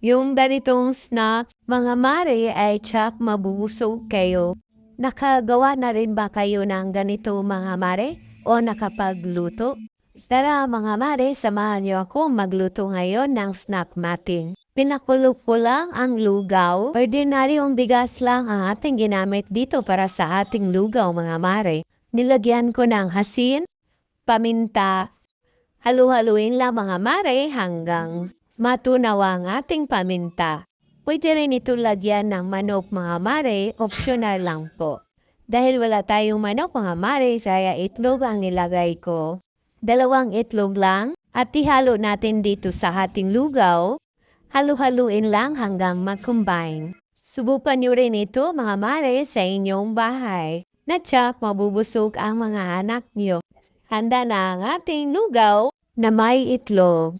Yung ganitong snack, mga mare ay tsak mabubusog kayo. Nakagawa na rin ba kayo ng ganito mga mare o nakapagluto? Tara mga mare, samahan niyo ako magluto ngayon ng snack natin. Pinakulo ko lang ang lugaw. Ordinaryong bigas lang ang ating ginamit dito para sa ating lugaw mga mare. Nilagyan ko ng hasin, paminta, halu-haluin lang mga mare hanggang matunaw ang ating paminta. Pwede rin ito lagyan ng manok mga mare, optional lang po. Dahil wala tayong manok mga mare, kaya itlog ang nilagay ko. Dalawang itlog lang at ihalo natin dito sa ating lugaw. Halu-haluin lang hanggang mag-combine. Subukan nyo rin ito mga mare sa inyong bahay. Natsak mabubusog ang mga anak nyo. Handa na ang ating lugaw na may itlog.